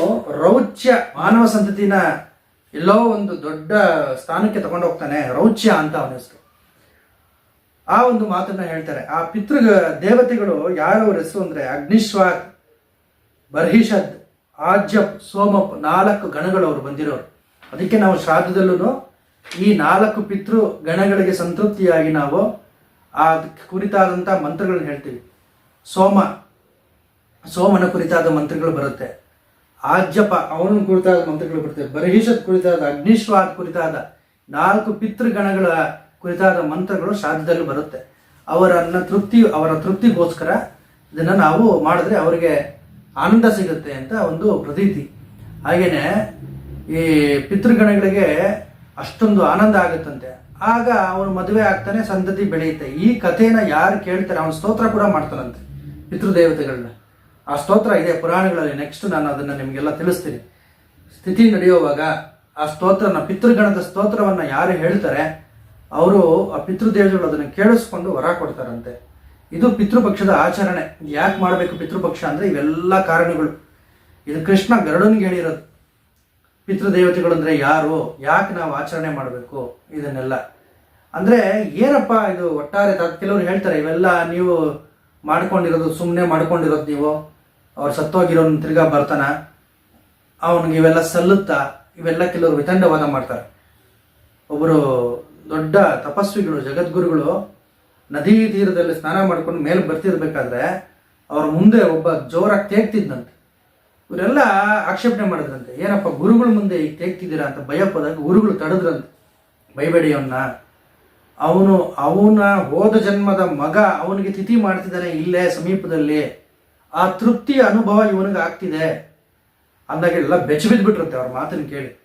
ರೌಚ್ಯ ಮಾನವ ಸಂತತಿನ ಎಲ್ಲೋ ಒಂದು ದೊಡ್ಡ ಸ್ಥಾನಕ್ಕೆ ತಗೊಂಡೋಗ್ತಾನೆ, ರೌಚ್ಯ ಅಂತ ಅವನ ಹೆಸರು. ಆ ಒಂದು ಮಾತನ್ನ ಹೇಳ್ತಾರೆ. ಆ ಪಿತೃ ದೇವತೆಗಳು ಯಾರವ್ರ ಹೆಸರು ಅಂದ್ರೆ ಅಗ್ನಿಶ್ವಾಕ್, ಬರ್ಹಿಷದ್ ಆಜಪ್ ಸೋಮಪ್ ನಾಲ್ಕು ಗಣಗಳು ಅವರು ಬಂದಿರೋರು. ಅದಕ್ಕೆ ನಾವು ಶ್ರಾದ್ದದಲ್ಲೂ ಈ ನಾಲ್ಕು ಪಿತೃ ಗಣಗಳಿಗೆ ಸಂತೃಪ್ತಿಯಾಗಿ ನಾವು ಆ ಕುರಿತಾದಂಥ ಮಂತ್ರಗಳನ್ನ ಹೇಳ್ತೀವಿ. ಸೋಮ, ಸೋಮನ ಕುರಿತಾದ ಮಂತ್ರಗಳು ಬರುತ್ತೆ. ಆಜ್ಯಪ ಅವನ ಕುರಿತಾದ ಮಂತ್ರಗಳು ಬರುತ್ತೆ. ಬರ್ಹಿಷದ್ ಕುರಿತಾದ ಅಗ್ನಿಶ್ವಾದ್ ಕುರಿತಾದ ನಾಲ್ಕು ಪಿತೃಗಣಗಳ ಕುರಿತಾದ ಮಂತ್ರಗಳು ಶ್ರಾದ್ದದಲ್ಲಿ ಬರುತ್ತೆ. ಅವರನ್ನ ತೃಪ್ತಿ, ಅವರ ತೃಪ್ತಿಗೋಸ್ಕರ ಇದನ್ನ ನಾವು ಮಾಡಿದ್ರೆ ಅವರಿಗೆ ಆನಂದ ಸಿಗುತ್ತೆ ಅಂತ ಒಂದು ಪ್ರತೀತಿ. ಹಾಗೇನೆ ಈ ಪಿತೃಗಣಗಳಿಗೆ ಅಷ್ಟೊಂದು ಆನಂದ ಆಗುತ್ತಂತೆ. ಆಗ ಅವನು ಮದುವೆ ಆಗ್ತಾನೆ, ಸಂತತಿ ಬೆಳೆಯುತ್ತೆ. ಈ ಕಥೆನ ಯಾರು ಕೇಳ್ತಾರೆ, ಅವನ ಸ್ತೋತ್ರ ಕೂಡ ಮಾಡ್ತಾನಂತೆ ಪಿತೃದೇವತೆಗಳನ್ನ. ಆ ಸ್ತೋತ್ರ ಇದೆ ಪುರಾಣಗಳಲ್ಲಿ. ನೆಕ್ಸ್ಟ್ ನಾನು ಅದನ್ನ ನಿಮಗೆಲ್ಲ ತಿಳಿಸ್ತೀನಿ. ಸ್ಥಿತಿ ನಡೆಯುವಾಗ ಆ ಸ್ತೋತ್ರನ, ಪಿತೃಗಣದ ಸ್ತೋತ್ರವನ್ನ ಯಾರು ಹೇಳ್ತಾರೆ ಅವರು ಆ ಪಿತೃದೇವತೆಗಳು ಅದನ್ನು ಕೇಳಿಸ್ಕೊಂಡು ವರ ಕೊಡ್ತಾರಂತೆ. ಇದು ಪಿತೃಪಕ್ಷದ ಆಚರಣೆ. ಯಾಕೆ ಮಾಡಬೇಕು ಪಿತೃಪಕ್ಷ ಅಂದ್ರೆ ಇವೆಲ್ಲ ಕಾರಣಗಳು. ಇದು ಕೃಷ್ಣ ಗರುಡನ್ಗೆ ಹೇಳಿರೋದು. ಪಿತೃದೇವತೆಗಳು ಅಂದ್ರೆ ಯಾರು? ಯಾಕೆ ನಾವು ಆಚರಣೆ ಮಾಡಬೇಕು? ಇದನ್ನೆಲ್ಲ. ಅಂದ್ರೆ ಏನಪ್ಪ ಇದು ಒಟ್ಟಾರೆ ಕೆಲವರು ಹೇಳ್ತಾರೆ, ಇವೆಲ್ಲ ನೀವು ಮಾಡ್ಕೊಂಡಿರೋದು ಸುಮ್ಮನೆ ಮಾಡ್ಕೊಂಡಿರೋದು ನೀವು. ಅವ್ರು ಸತ್ತೋಗಿರೋನ್ ತಿರ್ಗಾ ಬರ್ತಾನ. ಅವನಿಗೆ ಇವೆಲ್ಲ ಸಲ್ಲುತ್ತಾ, ಇವೆಲ್ಲ ಕೆಲವರು ವಿತಂಡವಾದ ಮಾಡ್ತಾರೆ. ಒಬ್ಬರು ದೊಡ್ಡ ತಪಸ್ವಿಗಳು, ಜಗದ್ಗುರುಗಳು ನದಿ ತೀರದಲ್ಲಿ ಸ್ನಾನ ಮಾಡ್ಕೊಂಡು ಮೇಲೆ ಬರ್ತಿರ್ಬೇಕಾದ್ರೆ ಅವ್ರ ಮುಂದೆ ಒಬ್ಬ ಜೋರಾಗಿ ತೇಗ್ತಿದ್ದಂತೆ ಇವರೆಲ್ಲ ಆಕ್ಷೇಪಣೆ ಮಾಡಿದ್ರಂತೆ. ಏನಪ್ಪ, ಗುರುಗಳ ಮುಂದೆ ಈಗ ತೇಗ್ತಿದ್ದೀರಾ ಅಂತ ಭಯ ಹೋದಾಗ ಗುರುಗಳು ತಡೆದ್ರಂತೆ. ಬೈಬೇಡಿ ಅವನ್ನ ಅವನು, ಅವನ ಹೋದ ಜನ್ಮದ ಮಗ ಅವನಿಗೆ ತಿಥಿ ಮಾಡ್ತಿದ್ದಾನೆ ಇಲ್ಲೇ ಸಮೀಪದಲ್ಲಿ. ಆ ತೃಪ್ತಿಯ ಅನುಭವ ಇವನಿಗೆ ಆಗ್ತಿದೆ. ಅಂದಾಗ ಎಲ್ಲ ಬೆಚ್ಚ ಬಿದ್ದುಬಿಟ್ರಂತೆ ಅವ್ರ ಮಾತನ್ನು ಕೇಳಿ.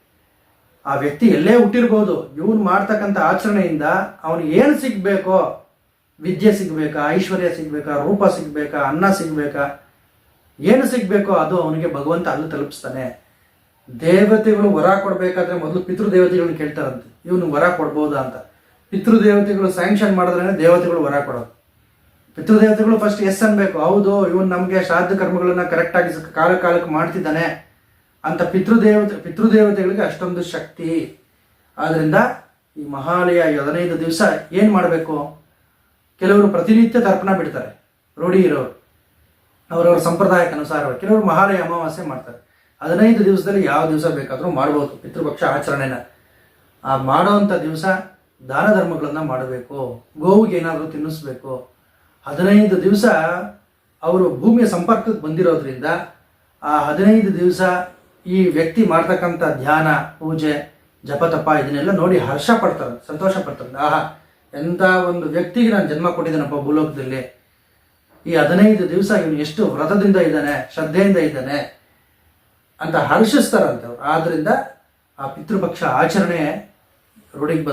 ಆ ವ್ಯಕ್ತಿ ಎಲ್ಲೇ ಹುಟ್ಟಿರ್ಬೋದು, ಇವನು ಮಾಡ್ತಕ್ಕಂಥ ಆಚರಣೆಯಿಂದ ಅವನು ಏನು ಸಿಗ್ಬೇಕೋ, ವಿದ್ಯೆ ಸಿಗಬೇಕಾ, ಐಶ್ವರ್ಯ ಸಿಗಬೇಕಾ, ರೂಪ ಸಿಗಬೇಕಾ, ಅನ್ನ ಸಿಗಬೇಕಾ, ಏನು ಸಿಗ್ಬೇಕೋ ಅದು ಅವನಿಗೆ ಭಗವಂತ ಅಲ್ಲಿ ತಲುಪಿಸ್ತಾನೆ. ದೇವತೆಗಳು ವರ ಕೊಡಬೇಕಾದ್ರೆ ಮೊದಲು ಪಿತೃದೇವತೆಗಳನ್ನ ಕೇಳ್ತಾರಂತೆ. ಇವನು ವರ ಕೊಡ್ಬೋದಾ ಅಂತ. ಪಿತೃದೇವತೆಗಳು ಸ್ಯಾಂಕ್ಷನ್ ಮಾಡಿದ್ರೆ ದೇವತೆಗಳು ವರ ಕೊಡೋದು. ಪಿತೃದೇವತೆಗಳು ಫಸ್ಟ್ ಎಸ್ ಅನ್ಬೇಕು. ಹೌದು, ಇವನು ನಮಗೆ ಶ್ರಾದ್ದ ಕರ್ಮಗಳನ್ನ ಕರೆಕ್ಟಾಗಿ ಕಾಲ ಕಾಲಕ್ಕೆ ಮಾಡ್ತಿದ್ದಾನೆ. ಅಂತ ಪಿತೃದೇವತೆ, ಪಿತೃದೇವತೆಗಳಿಗೆ ಅಷ್ಟೊಂದು ಶಕ್ತಿ. ಆದ್ದರಿಂದ ಈ ಮಹಾಲಯ ಹದಿನೈದು ದಿವಸ ಏನು ಮಾಡಬೇಕು? ಕೆಲವರು ಪ್ರತಿನಿತ್ಯ ತರ್ಪಣ ಬಿಡ್ತಾರೆ, ರೂಢಿ ಇರೋರು. ಅವರವರ ಸಂಪ್ರದಾಯಕ್ಕೆ ಅನುಸಾರ ಕೆಲವರು ಮಹಾಲಯ ಅಮಾವಾಸ್ಯೆ ಮಾಡ್ತಾರೆ. ಹದಿನೈದು ದಿವಸದಲ್ಲಿ ಯಾವ ದಿವಸ ಬೇಕಾದರೂ ಮಾಡ್ಬೋದು, ಪಿತೃಪಕ್ಷ ಆಚರಣೆನ. ಆ ಮಾಡೋವಂಥ ದಿವಸ ದಾನ ಧರ್ಮಗಳನ್ನು ಮಾಡಬೇಕು, ಗೋವಿಗೆ ಏನಾದರೂ ತಿನ್ನಿಸ್ಬೇಕು. ಹದಿನೈದು ದಿವಸ ಅವರು ಭೂಮಿಯ ಸಂಪರ್ಕಕ್ಕೆ ಬಂದಿರೋದ್ರಿಂದ ಆ ಹದಿನೈದು ದಿವಸ ಈ ವ್ಯಕ್ತಿ ಮಾಡ್ತಕ್ಕಂಥ ಧ್ಯಾನ, ಪೂಜೆ ಜಪತಪ ಇದನ್ನೆಲ್ಲ ನೋಡಿ ಹರ್ಷ ಪಡ್ತಾರೆ, ಸಂತೋಷ ಪಡ್ತಾರೆ. ಆಹಾ, ಎಂಥ ಒಂದು ವ್ಯಕ್ತಿಗೆ ನಾನು ಜನ್ಮ ಕೊಟ್ಟಿದ್ದೇನಪ್ಪ ಭೂಲೋಕದಲ್ಲಿ. ಈ ಹದಿನೈದು ದಿವಸ ಇವನು ಎಷ್ಟು ವ್ರತದಿಂದ ಇದ್ದಾನೆ, ಶ್ರದ್ಧೆಯಿಂದ ಇದ್ದಾನೆ ಅಂತ ಹರ್ಷಿಸ್ತಾರಂತೆ ಅವ್ರು. ಆದ್ರಿಂದ ಆ ಪಿತೃಪಕ್ಷ ಆಚರಣೆ ರೂಢಿಗೆ